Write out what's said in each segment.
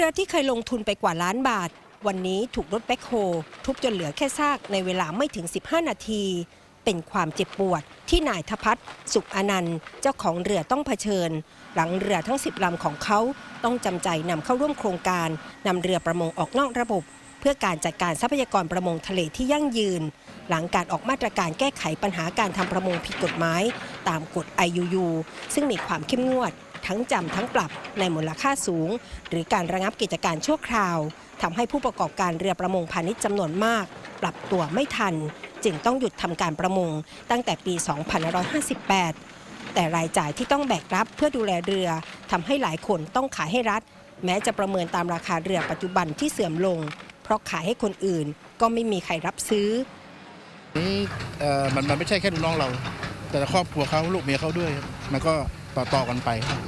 รือที่เคยลงทุนไปกว่าล้านบาท วันนี้ถูกรถแบ็คโฮทุบจนเหลือแค่ซากในเวลาไม่ถึง 15 นาที เป็นความเจ็บปวดที่นายทพัฒน์สุขอนันต์ เจ้าของเรือต้องเผชิญ หลังเรือทั้ง 10ลำของเขาต้องจำใจนำเข้าร่วมโครงการนำเรือประมงออกนอกระบบ เพื่อการจัดการทรัพยากรประมงทะเลที่ยั่งยืน หลังการออกมาตรการแก้ไขปัญหาการทำประมงผิดกฎหมาย ตามกฎ IUU ซึ่งมีความเข้มงวด ทั้งจำทั้งปรับในมูลค่าสูง หรือการระงับกิจการชั่วคราวทำให้ผู้ประกอบการเรือประมงพาณิชย์จำนวนมาก ปรับตัวไม่ทัน จึงต้องหยุดทำการประมงตั้งแต่ปี 2558 แต่รายจ่ายที่ต้องแบกรับเพื่อดูแลเรือทำให้หลายคนต้องขายให้รัฐ แม้จะประเมินตามราคาเรือปัจจุบันที่เสื่อมลง เพราะขายให้คนอื่นก็ไม่มีใครรับซื้อมันมันไม่ใช่แค่ลูกน้องเรา แต่ครอบครัวเขาลูกเมียเขาด้วย มันก็ ต่อต่อกันไปครับ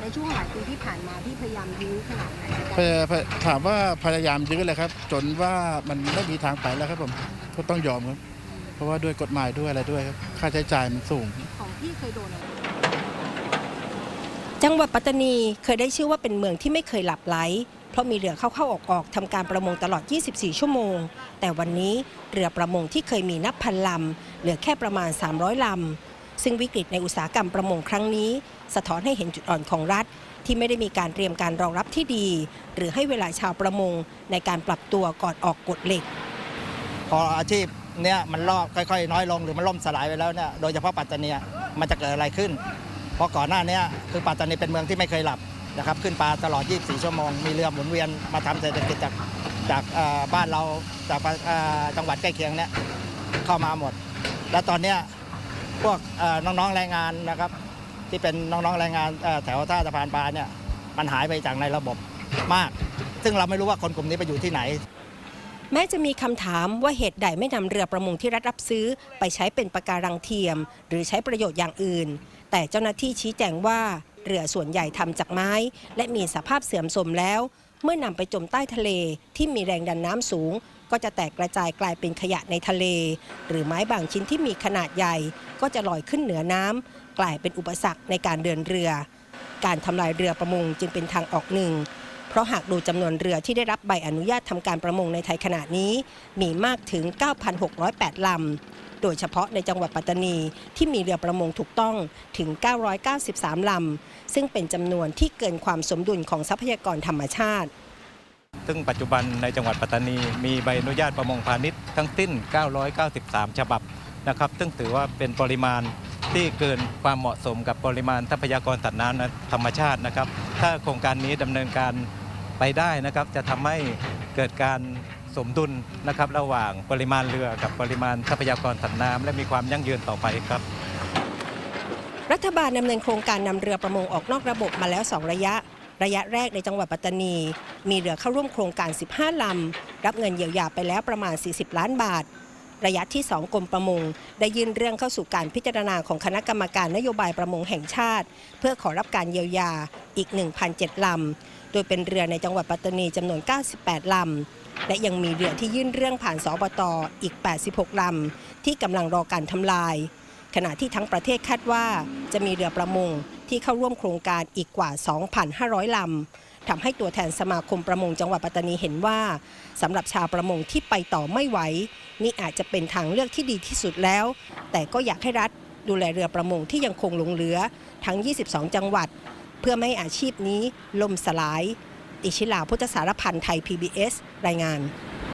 ในช่วงหลายปีที่ผ่านมาที่พยายามยื้อขนาดไหนพยพยถามว่าพยายามยื้อเลยครับ จนว่ามันไม่มีทางไปแล้วครับผมก็ต้องยอมครับ เพราะว่าด้วยกฎหมายด้วยอะไรด้วยครับค่าใช้จ่ายมันสูง ของพี่เคยโดนจังหวัดปัตตานีเคยได้ชื่อว่าเป็นเมืองที่ไม่เคยหลับไหล เพราะมีเรือเข้าๆออกๆทำการประมงตลอด 24 ชั่วโมง แต่วันนี้เรือประมงที่เคยมีนับพันลำเหลือแค่ประมาณ 300 ลำ ซึ่งวิกฤตในอุตสาหกรรมประมงครั้งนี้ สะท้อนให้เห็นจุดอ่อนของรัฐ ที่ไม่ได้มีการเตรียมการรองรับที่ดี หรือให้เวลาชาวประมงในการปรับตัวก่อนออกกฎเหล็ก พออาชีพเนี่ยมันรอบค่อยๆ น้อยลงหรือมันล่มสลายไปแล้วเนี่ยโดยเฉพาะปัตตานีมันจะเกิดอะไรขึ้น เพราะก่อนหน้านี้คือปัตตานีเป็นเมืองที่ไม่เคยหลับนะครับขึ้นปลาตลอด 24 ชั่วโมง มีเรือหมุนเวียนมาทำเศรษฐกิจจากจากบ้านเราจากจังหวัดใกล้เคียงเนี่ยเข้ามาหมด และตอนเนี้ย วกน้องๆแรงงานนะครับ ที่เป็นน้องๆแรงงานแถวท่าสะพานปลาเนี่ยมันหายไปจากในระบบมาก ซึ่งเราไม่รู้ว่าคนกลุ่มนี้ไปอยู่ที่ไหน แม้จะมีคำถามว่าเหตุใดไม่นำเรือประมงที่รัฐรับซื้อ ไปใช้เป็นปะการังเทียม หรือใช้ประโยชน์อย่างอื่น แต่เจ้าหน้าที่ชี้แจงว่าเรือส่วนใหญ่ทำจากไม้ และมีสภาพเสื่อมโทรมแล้ว เมื่อนำไปจมใต้ทะเลที่มีแรงดันน้ำสูง ก็จะแตกกระจายกลายเป็นขยะในทะเล หรือไม้บางชิ้นที่มีขนาดใหญ่ ก็จะลอยขึ้นเหนือน้ำกลายเป็นอุปสรรคในการเดินเรือ การทำลายเรือประมงจึงเป็นทางออกหนึ่ง เพราะหากดูจำนวนเรือที่ได้รับใบอนุญาตทำการประมงในไทยขณะนี้ มีมากถึง 9,608ลำโดยเฉพาะในจังหวัดปัตตานีที่มีเรือประมงถูกต้องถึง 993 ลำ ซึ่งเป็นจำนวนที่เกินความสมดุลของทรัพยากรธรรมชาติ ซึ่งปัจจุบันในจังหวัดปัตตานี มีใบอนุญาตประมงพาณิชย์ทั้งสิ้น 993 ฉบับนะครับ ซึ่งถือว่าเป็นปริมาณที่เกินความเหมาะสมกับปริมาณทรัพยากรสัตว์น้ำธรรมชาตินะครับ ถ้าโครงการนี้ดำเนินการไปได้นะครับ จะทำให้เกิดการสมดุลนะครับระหว่างปริมาณเรือกับปริมาณทรัพยากรสัตว์น้ำและมีความยั่งยืนต่อไปครับ รัฐบาลดำเนินโครงการนำเรือประมงออกนอกระบบมาแล้ว 2 ระยะ ระยะแรกในจังหวัดปัตตานี มีเรือเข้าร่วมโครงการ 15 ลำ รับเงินเยียวยาไปแล้วประมาณ 40 ล้านบาท ระยะที่ 2กรมประมง ได้ยื่นเรื่องเข้าสู่การพิจารณาของคณะกรรมการนโยบายประมงแห่งชาติ เพื่อขอรับการเยียวยาอีก 1,007ลำ โดยเป็นเรือในจังหวัดปัตตานีจำนวน 98 ลำและยังมีเรือที่ยื่นเรื่องผ่านสบตอีก 86 ลำ ที่กำลังรอการทำลาย ขณะที่ทั้งประเทศคาดว่าจะมีเรือประมงที่เข้าร่วมโครงการอีกกว่า 2,500 ลำทำให้ตัวแทนสมาคมประมงจังหวัดปัตตานีเห็นว่าสำหรับชาวประมงที่ไปต่อไม่ไหว นี่อาจจะเป็นทางเลือกที่ดีที่สุดแล้ว แต่ก็อยากให้รัฐดูแลเรือประมงที่ยังคงหลงเหลือทั้ง 22 จังหวัด เพื่อไม่ให้อาชีพนี้ล่มสลายติชิลาพุทธสารพันธ์ไทย PBS รายงาน